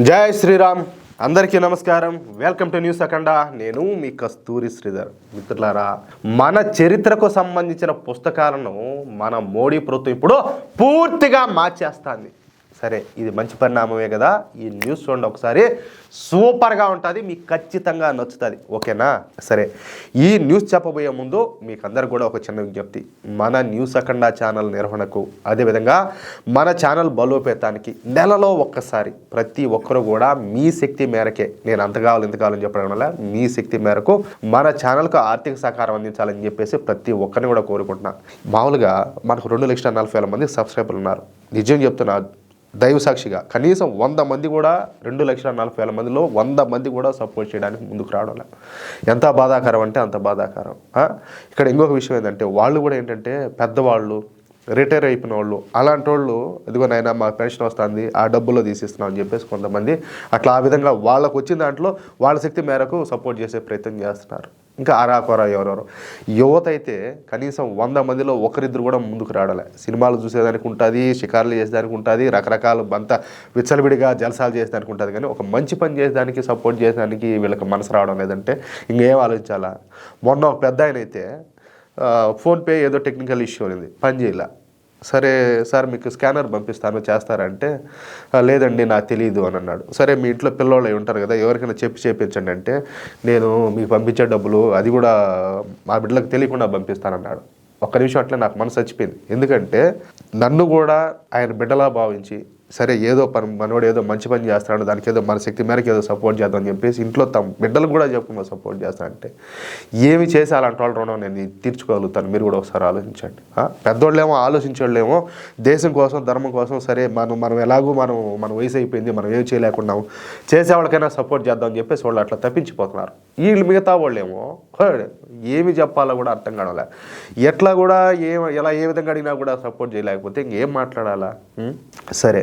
జై శ్రీరామ్. అందరికీ నమస్కారం. Welcome to news Akhanda. నేను మీ కస్తూరి శ్రీధర్. మిత్రులారా మన చరిత్రకు సంబంధించిన పుస్తకాలను మన మోడీ ప్రభుత్వం ఇప్పుడు పూర్తిగా మార్చేస్తుంది. సరే ఇది మంచి పరిణామమే కదా? ఈ న్యూస్ చూడండి ఒకసారి. సూపర్గా ఉంటుంది మీకు ఖచ్చితంగా నచ్చుతుంది. ఓకేనా? సరే ఈ న్యూస్ చెప్పబోయే ముందు మీకు అందరు కూడా ఒక చిన్న విజ్ఞప్తి. మన న్యూస్ అఖండ ఛానల్ నిర్వహణకు అదేవిధంగా మన ఛానల్ బలోపేతానికి నెలలో ఒక్కసారి ప్రతి ఒక్కరు కూడా మీ శక్తి మేరకే. నేను అంత కావాలి ఇంత కావాలని చెప్పడం వల్ల మీ శక్తి మేరకు మన ఛానల్కు ఆర్థిక సహకారం అందించాలని చెప్పేసి ప్రతి ఒక్కరిని కూడా కోరుకుంటున్నాను మామూలుగా మనకు రెండు లక్షల నలభై వేల మంది సబ్స్క్రైబర్లు ఉన్నారు. నిజం చెప్తున్నా దైవ సాక్షిగా. కనీసం వంద మంది కూడా రెండు లక్షల నలభై వేల మందిలో వంద మంది కూడా సపోర్ట్ చేయడానికి ముందుకు రావడం ఎంత బాధాకరం అంటే అంత బాధాకరం. ఇక్కడ ఇంకొక విషయం ఏంటంటే వాళ్ళు కూడా ఏంటంటే పెద్దవాళ్ళు రిటైర్ అయిపోయిన వాళ్ళు అలాంటి వాళ్ళు ఇదిగో నాయన మా పెన్షన్ వస్తుంది ఆ డబ్బులో తీసిస్తున్నాం అని చెప్పేసి కొంతమంది అట్లా ఆ విధంగా వాళ్ళకు వచ్చిన దాంట్లో వాళ్ళ శక్తి మేరకు సపోర్ట్ చేసే ప్రయత్నం చేస్తున్నారు. ఇంకా అరాకొరా ఎవరెవరు. యువత అయితే కనీసం వంద మందిలో ఒకరిద్దరు కూడా ముందుకు రావడలే. సినిమాలు చూసేదానికి ఉంటుంది షికార్లు చేసేదానికి ఉంటుంది రకరకాల బంత విచ్చలవిడిగా జలసాలు చేసేదానికి ఉంటుంది. కానీ ఒక మంచి పని చేసేదానికి సపోర్ట్ చేసేదానికి వీళ్ళకి మనసు రావడం లేదంటే ఇంకేం ఆలోచించాలా? మొన్న ఒక పెద్ద ఆయన అయితే ఫోన్పే ఏదో టెక్నికల్ ఇష్యూ ఉంది పని చేయాల. సరే సార్ మీకు స్కానర్ పంపిస్తాను చేస్తారంటే లేదండి నాకు తెలియదు అని అన్నాడు. సరే మీ ఇంట్లో పిల్లోళ్ళు అయి ఉంటారు కదా ఎవరికైనా చెప్పి చేయించండి అంటే నేను మీకు పంపించే డబ్బులు అది కూడా మా బిడ్డలకు తెలియకుండా పంపిస్తానన్నాడు. ఒక్క నిమిషం అట్లా నాకు మనసు చచ్చిపోయింది. ఎందుకంటే నన్ను కూడా ఆయన బిడ్డలా భావించి సరే ఏదో పని మనోడు ఏదో మంచి పని చేస్తాడు దానికి ఏదో మన శక్తి మేరకు ఏదో సపోర్ట్ చేద్దాం అని చెప్పేసి ఇంట్లో తమ బిడ్డలకు కూడా చెప్పకుండా సపోర్ట్ చేస్తానంటే ఏమి చేసి అలాంటి వాళ్ళ రుణం నేను తీర్చుకోగలుగుతాను? మీరు కూడా ఒకసారి ఆలోచించండి. పెద్దోళ్ళేమో ఆలోచించోళ్ళేమో దేశం కోసం ధర్మం కోసం సరే మనం మనం ఎలాగూ మనం మన వయసు అయిపోయింది మనం ఏమి చేయలేకున్నాము చేసేవాళ్ళకైనా సపోర్ట్ చేద్దాం అని చెప్పేసి వాళ్ళు అట్లా తప్పించిపోతున్నారు. వీళ్ళు మిగతా వాళ్ళేమో ఏమి చెప్పాలో కూడా అర్థం కావలే ఎట్లా కూడా ఏ ఎలా ఏ విధంగా అడిగినా కూడా సపోర్ట్ చేయలేకపోతే ఇంకేం మాట్లాడాలా? సరే.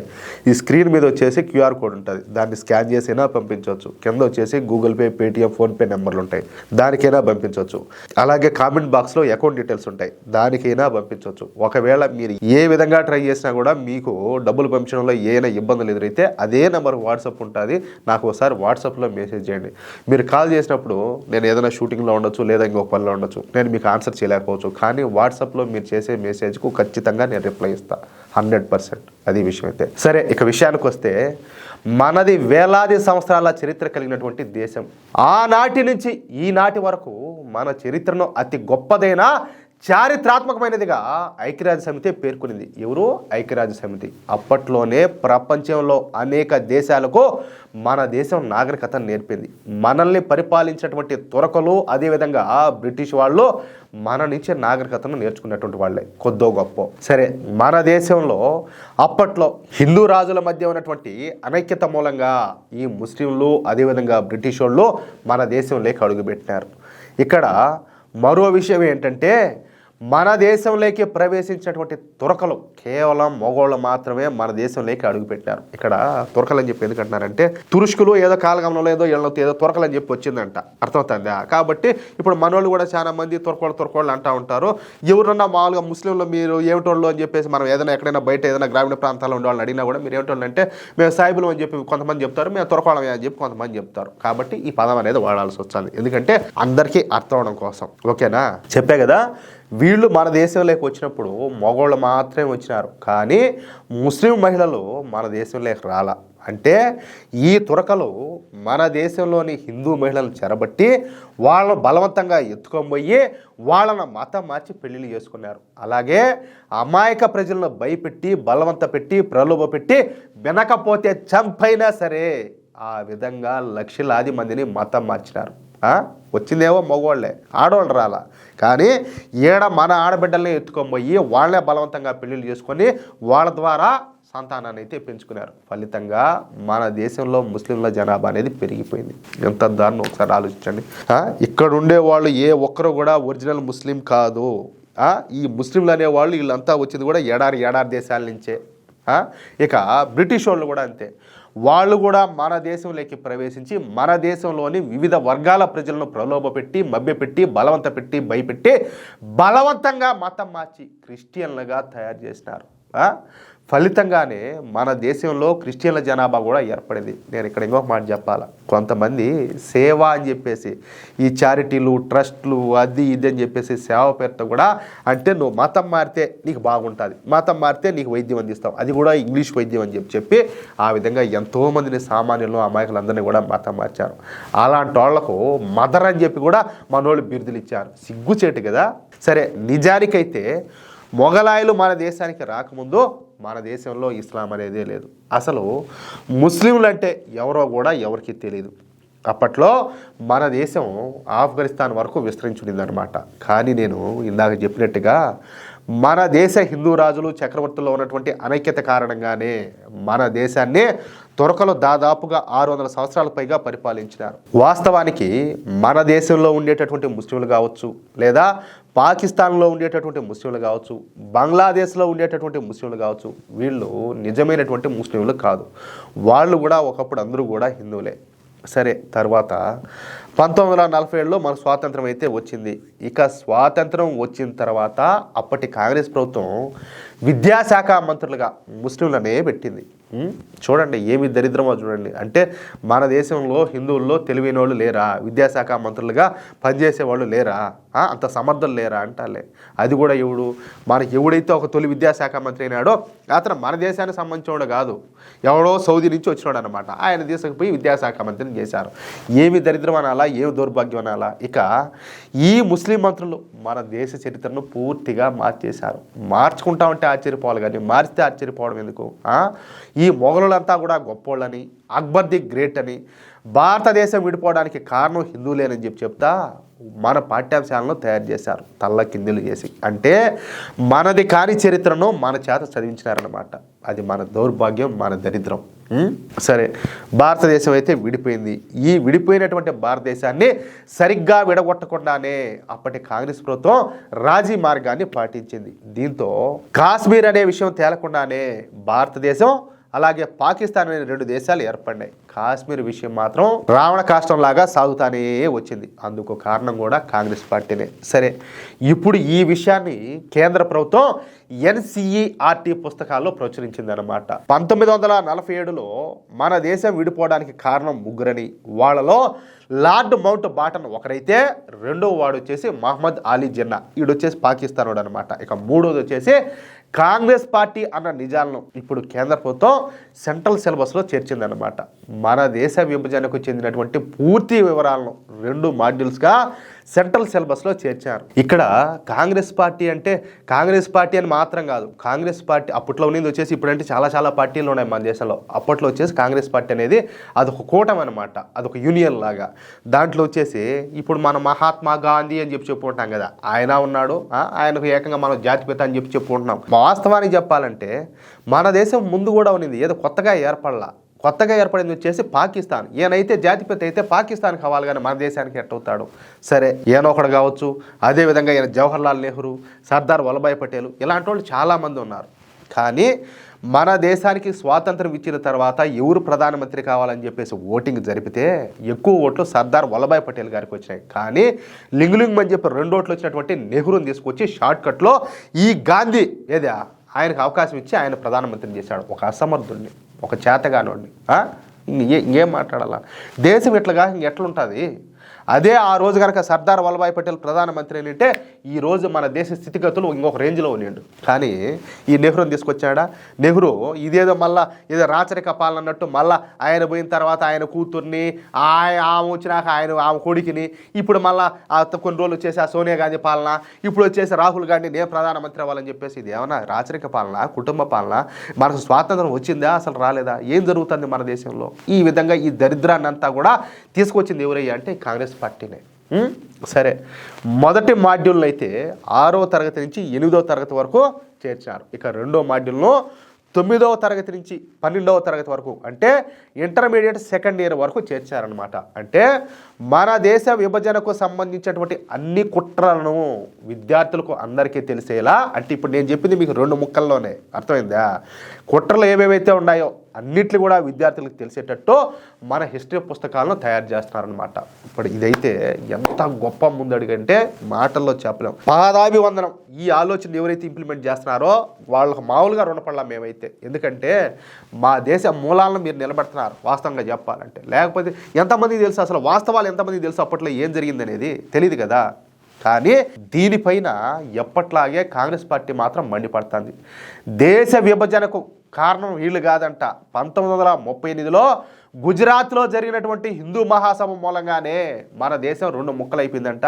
ఈ స్క్రీన్ మీద వచ్చేసి క్యూఆర్ కోడ్ ఉంటుంది. దాన్ని స్కాన్ చేసైనా పంపించవచ్చు. కింద వచ్చేసి గూగుల్ పే పేటిఎం ఫోన్పే నెంబర్లు ఉంటాయి. దానికైనా పంపించవచ్చు. అలాగే కామెంట్ బాక్స్లో అకౌంట్ డీటెయిల్స్ ఉంటాయి. దానికైనా పంపించవచ్చు. ఒకవేళ మీరు ఏ విధంగా ట్రై చేసినా కూడా మీకు డబ్బులు పంపించడంలో ఏమైనా ఇబ్బందులు ఎదురైతే అదే నెంబర్ వాట్సాప్ ఉంటుంది. నాకు ఒకసారి వాట్సాప్లో మెసేజ్ చేయండి. మీరు కాల్ చేసినప్పుడు నేను ఏదైనా షూటింగ్లో ఉండొచ్చు లేదా ఇంకొక పనిలో ఉండొచ్చు. నేను మీకు ఆన్సర్ చేయలేకపోవచ్చు. కానీ వాట్సాప్లో మీరు చేసే మెసేజ్కు ఖచ్చితంగా నేను రిప్లై ఇస్తాను హండ్రెడ్ పర్సెంట్. అది విషయం అయితే. సరే ఇక విషయానికి వస్తే మనది వేలాది సంవత్సరాల చరిత్ర కలిగినటువంటి దేశం. ఆనాటి నుంచి ఈనాటి వరకు మన చరిత్రను అతి గొప్పదైన చారిత్రాత్మకమైనదిగా ఐక్యరాజ్య సమితి పేర్కొనింది. ఎవరు? ఐక్యరాజ్య సమితి. అప్పట్లోనే ప్రపంచంలో అనేక దేశాలకు మన దేశం నాగరికత నేర్పింది. మనల్ని పరిపాలించినటువంటి తురకలు అదేవిధంగా బ్రిటిష్ వాళ్ళు మన నుంచి నాగరికతను నేర్చుకున్నటువంటి వాళ్ళే. కొద్దో గొప్ప. సరే మన దేశంలో అప్పట్లో హిందూ రాజుల మధ్య ఉన్నటువంటి అనైక్యత మూలంగా ఈ ముస్లింలు అదేవిధంగా బ్రిటిష్ వాళ్ళు మన దేశంలోకి అడుగుపెట్టినారు. ఇక్కడ మరో విషయం ఏంటంటే మన దేశంలోకి ప్రవేశించినటువంటి తురకలు కేవలం మొగోళ్ళు మాత్రమే మన దేశంలోకి అడుగుపెట్టారు ఇక్కడ తురకలు అని చెప్పి ఎందుకంటున్నారంటే తురుష్కులు ఏదో కాలగమనంలో ఏదో ఏళ్ళ ఏదో తురకలు అని చెప్పి వచ్చిందంట. అర్థమవుతుందా? కాబట్టి ఇప్పుడు మనోళ్ళు కూడా చాలా మంది తురకోళ్ళు తురకోళ్ళు అంటూ ఉంటారు. ఎవరన్నా మామూలుగా ముస్లింలు మీరు ఏమిటోళ్ళు అని చెప్పేసి మనం ఏదైనా ఎక్కడైనా బయట ఏదైనా గ్రామీణ ప్రాంతాల్లో ఉండేవాళ్ళని అడిగినా కూడా మీరు ఏమిటోళ్ళు అంటే మేము సాయిబులు అని చెప్పి కొంతమంది చెప్తారు మేము తురకోళమే అని చెప్పి కొంతమంది చెప్తారు. కాబట్టి ఈ పదం అనేది వాడాల్సి వచ్చింది ఎందుకంటే అందరికీ అర్థం అవడం కోసం. ఓకేనా? చెప్పే కదా? వీళ్ళు మన దేశంలోకి వచ్చినప్పుడు మగవాళ్ళు మాత్రమే వచ్చినారు. కానీ ముస్లిం మహిళలు మన దేశంలోకి రాలా. అంటే ఈ తురకలు మన దేశంలోని హిందూ మహిళలను చెరబట్టి వాళ్ళను బలవంతంగా ఎత్తుకొని పోయి వాళ్ళను మతం మార్చి పెళ్ళిళ్ళు చేసుకున్నారు. అలాగే అమాయక ప్రజలను భయపెట్టి బలవంత పెట్టి ప్రలోభ పెట్టి వినకపోతే చంపైనా సరే ఆ విధంగా లక్షలాది మందిని మతం మార్చినారు. వచ్చిందేవో వచ్చిందేమో మగవాళ్ళే ఆడవాళ్ళు రాలా. కానీ ఈడ మన ఆడబిడ్డల్ని ఎత్తుకొని పోయి వాళ్ళే బలవంతంగా పెళ్ళిళ్ళు చేసుకొని వాళ్ళ ద్వారా సంతానాన్ని అయితే పెంచుకున్నారు. ఫలితంగా మన దేశంలో ముస్లింల జనాభా అనేది పెరిగిపోయింది. ఎంత దారుణం ఒకసారి ఆలోచించండి. ఇక్కడ ఉండే వాళ్ళు ఏ ఒక్కరు కూడా ఒరిజినల్ ముస్లిం కాదు. ఈ ముస్లింలు అనేవాళ్ళు వీళ్ళంతా వచ్చింది కూడా ఎడారి ఎడారి దేశాల నుంచే. ఇక బ్రిటిష్ వాళ్ళు కూడా అంతే. వాళ్ళు కూడా మన దేశంలోకి ప్రవేశించి మన దేశంలోని వివిధ వర్గాల ప్రజలను ప్రలోభపెట్టి మభ్యపెట్టి బలవంత పెట్టి భయపెట్టి బలవంతంగా మతం మార్చి క్రిస్టియన్లుగా తయారు చేసినారు. ఫలితంగానే మన దేశంలో క్రిస్టియన్ల జనాభా కూడా ఏర్పడింది. నేను ఇక్కడ ఇంకొక మాట చెప్పాలా? కొంతమంది సేవ అని చెప్పేసి ఈ చారిటీలు ట్రస్ట్లు అది ఇది అని చెప్పేసి సేవ పేరుతో కూడా అంటే నువ్వు మతం మారితే నీకు బాగుంటుంది. మతం మారితే నీకు వైద్యం అందిస్తాం. అది కూడా ఇంగ్లీష్ వైద్యం అని చెప్పి చెప్పి ఆ విధంగా ఎంతోమందిని సామాన్యులను అమాయకులందరినీ కూడా మతం మార్చారు. అలాంటి వాళ్ళకు మదర్ అని చెప్పి కూడా మనోళ్ళు బిరుదులు ఇచ్చారు. సిగ్గుచేటు కదా? సరే నిజానికైతే మొఘలాయులు మన దేశానికి రాకముందు మన దేశంలో ఇస్లాం అనేదే లేదు. అసలు ముస్లింలు అంటే ఎవరో కూడా ఎవరికి తెలియదు అప్పట్లో మన దేశం ఆఫ్ఘనిస్తాన్ వరకు విస్తరించుండిందనమాట కానీ నేను ఇందాక చెప్పినట్టుగా మన దేశ హిందూ రాజులు చక్రవర్తుల్లో ఉన్నటువంటి అనైక్యత కారణంగానే మన దేశాన్ని తురకలు దాదాపుగా ఆరు వందల సంవత్సరాల పైగా పరిపాలించినారు. వాస్తవానికి మన దేశంలో ఉండేటటువంటి ముస్లింలు కావచ్చు లేదా పాకిస్తాన్లో ఉండేటటువంటి ముస్లింలు కావచ్చు బంగ్లాదేశ్లో ఉండేటటువంటి ముస్లింలు కావచ్చు వీళ్ళు నిజమైనటువంటి ముస్లింలు కాదు. వాళ్ళు కూడా ఒకప్పుడు అందరూ కూడా హిందువులే. సరే తర్వాత పంతొమ్మిది వందల నలభై ఏడులో మన స్వాతంత్రం అయితే వచ్చింది. ఇక స్వాతంత్రం వచ్చిన తర్వాత అప్పటి కాంగ్రెస్ ప్రభుత్వం విద్యాశాఖ మంత్రులుగా ముస్లింలనే పెట్టింది. చూడండి ఏమి దరిద్రమో చూడండి. అంటే మన దేశంలో హిందువుల్లో తెలివైన వాళ్ళు లేరా? విద్యాశాఖ మంత్రులుగా పనిచేసే వాళ్ళు లేరా అంత సమర్థులు లేరా అంటాలే అది కూడా ఎవడు? మనకి ఎవడైతే ఒక తొలి విద్యాశాఖ మంత్రి అయినాడో అతను మన దేశానికి సంబంధించినవాడు కాదు. ఎవడో సౌదీ నుంచి వచ్చినాడు అనమాట ఆయన దేశంకి పోయి విద్యాశాఖ మంత్రిని చేశారు. ఏమి దరిద్రం అనాలా ఏమి దౌర్భాగ్యం అనాలా? ఇక ఈ ముస్లిం మంత్రులు మన దేశ చరిత్రను పూర్తిగా మార్చేశారు. మార్చుకుంటామంటే ఆశ్చర్యపోవాలి కానీ మారిస్తే ఆశ్చర్యపోవడం ఎందుకు? ఈ మొఘలులంతా కూడా గొప్పోళ్ళని అక్బర్ ది గ్రేట్ అని భారతదేశం విడిపోవడానికి కారణం హిందువులేనని చెప్పి చెప్తా. మన పాఠ్యాంశాలను తయారు చేశారు తల్ల కిందులు చేసి. అంటే మనది కాని చరిత్రను మన చేత చదివించినారనమాట అది మన దౌర్భాగ్యం మన దరిద్రం. సరే భారతదేశం అయితే విడిపోయింది. ఈ విడిపోయినటువంటి భారతదేశాన్ని సరిగ్గా విడగొట్టకుండానే అప్పటి కాంగ్రెస్ ప్రభుత్వం రాజీ మార్గాన్ని పాటించింది. దీంతో కాశ్మీర్ అనే విషయం తేలకుండానే భారతదేశం అలాగే పాకిస్తాన్ అనే రెండు దేశాలు ఏర్పడినాయి. కాశ్మీర్ విషయం మాత్రం రావణ కాష్టం లాగా సాగుతానే వచ్చింది. అందుకు కారణం కూడా కాంగ్రెస్ పార్టీనే. సరే ఇప్పుడు ఈ విషయాన్ని కేంద్ర ప్రభుత్వం ఎన్సిఈఆర్టీ పుస్తకాల్లో ప్రచురించిందనమాట పంతొమ్మిది వందల నలభై ఏడులో మన దేశం విడిపోవడానికి కారణం ముగ్గురని వాళ్ళలో లార్డ్ మౌంట్ బాటన్ ఒకరైతే రెండో వాడు వచ్చేసి మహమ్మద్ అలీ జిన్నా. ఈడొచ్చేసి పాకిస్తాన్ వాడు అనమాట ఇక మూడోది వచ్చేసి కాంగ్రెస్ పార్టీ అన్న నిజాలను ఇప్పుడు కేంద్ర ప్రభుత్వం సెంట్రల్ సిలబస్లో చేర్చిందనమాట మన దేశ విభజనకు చెందినటువంటి పూర్తి వివరాలను రెండు మాడ్యూల్స్గా సెంట్రల్ సిలబస్లో చేర్చారు. ఇక్కడ కాంగ్రెస్ పార్టీ అంటే కాంగ్రెస్ పార్టీ అని మాత్రం కాదు. కాంగ్రెస్ పార్టీ అప్పట్లో ఉన్నది వచ్చేసి ఇప్పుడంటే చాలా చాలా పార్టీలు ఉన్నాయి మన దేశంలో. అప్పట్లో వచ్చేసి కాంగ్రెస్ పార్టీ అనేది అదొక కూటమి అనమాట అదొక యూనియన్ లాగా. దాంట్లో వచ్చేసి ఇప్పుడు మన మహాత్మా గాంధీ అని చెప్పి చెప్పుకుంటాం కదా. ఆయన ఉన్నాడు ఆయనకు ఏకంగా మనం జాతిపిత అని చెప్పి చెప్పుకుంటున్నాం. వాస్తవానికి చెప్పాలంటే మన దేశం ముందు కూడా ఉన్నది. ఏదో కొత్తగా ఏర్పడలా. కొత్తగా ఏర్పడింది వచ్చేసి పాకిస్తాన్. ఈయనైతే జాతిపిత అయితే పాకిస్తాన్ కావాలి కానీ మన దేశానికి ఎట్టవుతాడు సరే ఈయన ఒకడు కావచ్చు అదేవిధంగా ఈయన జవహర్లాల్ నెహ్రూ సర్దార్ వల్లభాయ్ పటేల్ ఇలాంటి వాళ్ళు చాలామంది ఉన్నారు. కానీ మన దేశానికి స్వాతంత్రం ఇచ్చిన తర్వాత ఎవరు ప్రధానమంత్రి కావాలని చెప్పేసి ఓటింగ్ జరిపితే ఎక్కువ ఓట్లు సర్దార్ వల్లభాయ్ పటేల్ గారికి వచ్చినాయి. కానీ లింగులింగ్ అని చెప్పి రెండు ఓట్లు వచ్చినటువంటి నెహ్రూని తీసుకొచ్చి షార్ట్కట్లో ఈ గాంధీ ఏదా ఆయనకు అవకాశం ఇచ్చి ఆయన ప్రధానమంత్రిని చేశాడు. ఒక అసమర్థుడిని ఒక చేతగానోడిని. ఏం ఇంకేం మాట్లాడాలా? దేశం ఇట్లాగా ఇంకెట్లుంటుంది అదే ఆ రోజు కనుక సర్దార్ వల్లభాయ్ పటేల్ ప్రధానమంత్రి అంటే ఈ రోజు మన దేశ స్థితిగతులు ఇంకొక రేంజ్లో ఉన్నాడు కానీ ఈ నెహ్రూని తీసుకొచ్చాడా? నెహ్రూ ఇదేదో మళ్ళా ఏదో రాచరిక పాలన మళ్ళీ మళ్ళా ఆయన పోయిన తర్వాత ఆయన కూతుర్ని ఆయన ఆమె వచ్చినాక ఆయన ఆమె కొడుకుని ఇప్పుడు మళ్ళా కొన్ని రోజులు వచ్చేసి ఆ సోనియా గాంధీ పాలన ఇప్పుడు వచ్చేసి రాహుల్ గాంధీ నేను ప్రధానమంత్రి అవ్వాలని చెప్పేసి ఇది ఏమన్నా రాచరిక పాలన కుటుంబ పాలన మనకు స్వాతంత్రం వచ్చిందా అసలు రాలేదా? ఏం జరుగుతుంది మన దేశంలో? ఈ విధంగా ఈ దరిద్రాన్ని అంతా కూడా తీసుకొచ్చింది ఎవరయ్యా అంటే కాంగ్రెస్ పార్టీనే. సరే మొదటి మాడ్యూల్ అయితే ఆరో తరగతి నుంచి ఎనిమిదో తరగతి వరకు చేర్చారు. ఇక రెండో మాడ్యూల్లో తొమ్మిదవ తరగతి నుంచి పన్నెండవ తరగతి వరకు అంటే ఇంటర్మీడియట్ సెకండ్ ఇయర్ వరకు చేర్చారనమాట అంటే మన దేశ విభజనకు సంబంధించినటువంటి అన్ని కుట్రలను విద్యార్థులకు అందరికీ తెలిసేలా అంటే ఇప్పుడు నేను చెప్పింది మీకు రెండు ముక్కల్లోనే అర్థమైందా? కుట్రలు ఏవేవైతే ఉన్నాయో అన్నిట్లు కూడా విద్యార్థులకు తెలిసేటట్టు మన హిస్టరీ పుస్తకాలను తయారు చేస్తున్నారనమాట ఇప్పుడు ఇదైతే ఎంత గొప్ప ముందడుగంటే మాటల్లో చెప్పలేం. పాదాభివందనం. ఈ ఆలోచన ఎవరైతే ఇంప్లిమెంట్ చేస్తున్నారో వాళ్ళకు మామూలుగా రుణపడలా మేమైతే. ఎందుకంటే మా దేశ మూలాలను మీరు నిలబెడుతున్నారు వాస్తవంగా చెప్పాలంటే. లేకపోతే ఎంతమందికి తెలుసు అసలు వాస్తవాలు ఎంతమందికి తెలుసు అప్పట్లో ఏం జరిగిందనేది తెలియదు కదా. కానీ దీనిపైన ఎప్పట్లాగే కాంగ్రెస్ పార్టీ మాత్రం మండిపడుతుంది. దేశ విభజనకు కారణం వీళ్ళు కాదంట. పంతొమ్మిది వందల ముప్పై ఎనిమిదిలో గుజరాత్లో జరిగినటువంటి హిందూ మహాసభ మూలంగానే మన దేశం రెండు ముక్కలైపోయిందంట.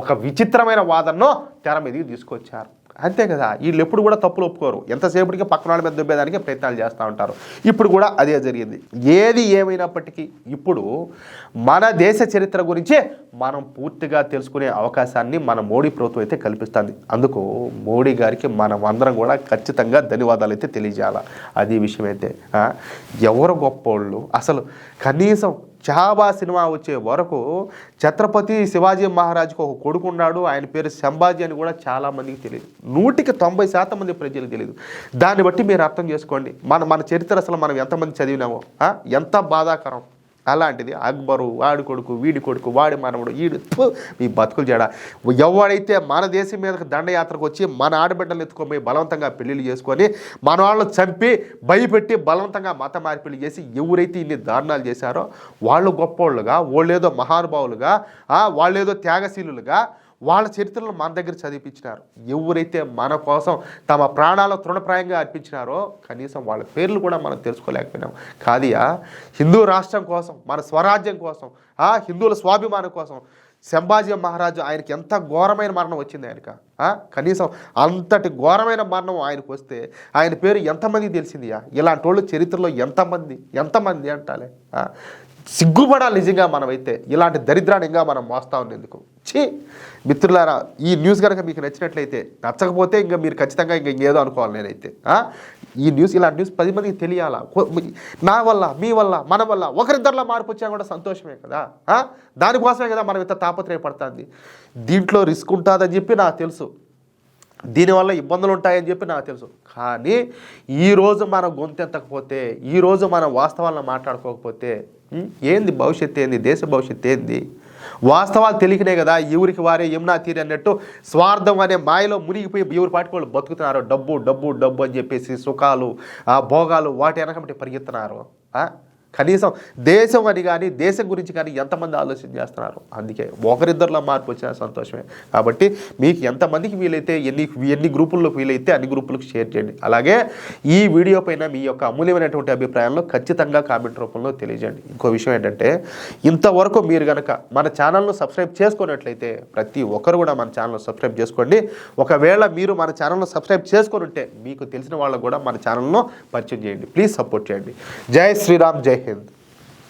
ఒక విచిత్రమైన వాదనను తెర మీదకి తీసుకొచ్చారు. అంతే కదా వీళ్ళు ఎప్పుడు కూడా తప్పులు ఒప్పుకోరు. ఎంతసేపటికి పక్కన వాళ్ళ మీద దుబ్బేదానికి ప్రయత్నాలు చేస్తూ ఉంటారు. ఇప్పుడు కూడా అదే జరిగింది. ఏది ఏమైనప్పటికీ ఇప్పుడు మన దేశ చరిత్ర గురించే మనం పూర్తిగా తెలుసుకునే అవకాశాన్ని మన మోడీ ప్రభుత్వం అయితే కల్పిస్తుంది. అందుకు మోడీ గారికి మనం అందరం కూడా ఖచ్చితంగా ధన్యవాదాలు అయితే తెలియజేయాలి. అది విషయం అయితే ఎవరు గొప్పోళ్ళు? అసలు కనీసం చాబా సినిమా వచ్చే వరకు ఛత్రపతి శివాజీ మహారాజుకు ఒక కొడుకు ఉన్నాడు. ఆయన పేరు సంభాజీ అని కూడా చాలా మందికి తెలియదు. నూటికి తొంభై శాతం మంది ప్రజలకు తెలియదు. దాన్ని బట్టి మీరు అర్థం చేసుకోండి. మన మన చరిత్ర అసలు మనం ఎంతమంది చదివినామో ఎంత బాధాకరం. అలాంటిది అక్బరు వాడి కొడుకు వీడి కొడుకు వాడి మనవడు వీడు ఈ బతుకులు చేయడా ఎవడైతే మన దేశం మీదకి దండయాత్రకు వచ్చి మన ఆడబిడ్డలు ఎత్తుకొని బలవంతంగా పెళ్ళిళ్ళు చేసుకొని మన వాళ్ళని చంపి భయపెట్టి బలవంతంగా మత మార్పిళ్ళు చేసి ఎవరైతే ఇన్ని దారుణాలు చేశారో వాళ్ళు గొప్పోళ్ళుగా వాళ్ళేదో మహానుభావులుగా వాళ్ళేదో త్యాగశీలులుగా వాళ్ళ చరిత్రలు మన దగ్గర చదివించినారు. ఎవరైతే మన కోసం తమ ప్రాణాలు తృణప్రాయంగా అర్పించినారో కనీసం వాళ్ళ పేర్లు కూడా మనం తెలుసుకోలేకపోయినాం. కాదియా హిందూ రాష్ట్రం కోసం మన స్వరాజ్యం కోసం ఆ హిందువుల స్వాభిమానం కోసం సంభాజీ మహారాజు ఆయనకి ఎంత ఘోరమైన మరణం వచ్చింది ఆయనక? కనీసం అంతటి ఘోరమైన మరణం ఆయనకు వస్తే ఆయన పేరు ఎంతమంది తెలిసిందియా ఇలాంటి వాళ్ళు చరిత్రలో ఎంతమంది ఎంతమంది అంటాలే? సిగ్గుపడాలి నిజంగా మనమైతే. ఇలాంటి దరిద్రాన్ని ఇంకా మనం మోస్తా ఉండేందుకు ఛీ! మిత్రులారా ఈ న్యూస్ కనుక మీకు నచ్చినట్లయితే నచ్చకపోతే ఇంకా మీరు ఖచ్చితంగా ఇంకా ఇంకేదో అనుకోవాలి నేనైతే. ఈ న్యూస్ ఇలాంటి న్యూస్ పది మందికి తెలియాలా? నా వల్ల మీ వల్ల మన వల్ల ఒకరిద్దరిలో మార్పు వచ్చా కూడా సంతోషమే కదా? దానికోసమే కదా మనం ఇంత తాపత్రయపడుతుంది. దీంట్లో రిస్క్ ఉంటుందని చెప్పి నాకు తెలుసు. దీనివల్ల ఇబ్బందులు ఉంటాయని చెప్పి నాకు తెలుసు. కానీ ఈరోజు మనం గొంతెత్తకపోతే ఈరోజు మనం వాస్తవాలను మాట్లాడుకోకపోతే ఏంది భవిష్యత్తు ఏంది దేశ భవిష్యత్తు ఏంది? వాస్తవాలు తెలియకనే కదా ఎవరికి వారే యమునా తీరి అన్నట్టు స్వార్థం అనే మాయలో మునిగిపోయి ఎవరి పాటికి వాళ్ళు బతుకుతున్నారు. డబ్బు డబ్బు డబ్బు అని చెప్పేసి సుఖాలు ఆ భోగాలు వాటి వెనకబట్టి పరిగెత్తున్నారు. కనీసం దేశం అని కానీ దేశం గురించి కానీ ఎంతమంది ఆలోచన చేస్తున్నారు? అందుకే ఒకరిద్దరిలో మార్పు వచ్చినా సంతోషమే. కాబట్టి మీకు ఎంతమందికి వీలైతే ఎన్ని ఎన్ని గ్రూపుల్లోకి వీలైతే అన్ని గ్రూపులకు షేర్ చేయండి. అలాగే ఈ వీడియో పైన మీ యొక్క అమూల్యమైనటువంటి అభిప్రాయాలను ఖచ్చితంగా కామెంట్ రూపంలో తెలియజేయండి. ఇంకో విషయం ఏంటంటే ఇంతవరకు మీరు కనుక మన ఛానల్ను సబ్స్క్రైబ్ చేసుకున్నట్లయితే ప్రతి ఒక్కరు కూడా మన ఛానల్ సబ్స్క్రైబ్ చేసుకోండి. ఒకవేళ మీరు మన ఛానల్ను సబ్స్క్రైబ్ చేసుకొని ఉంటే మీకు తెలిసిన వాళ్ళకు కూడా మన ఛానల్ను పరిచయం చేయండి. ప్లీజ్ సపోర్ట్ చేయండి. జై శ్రీరామ్ జై హింద్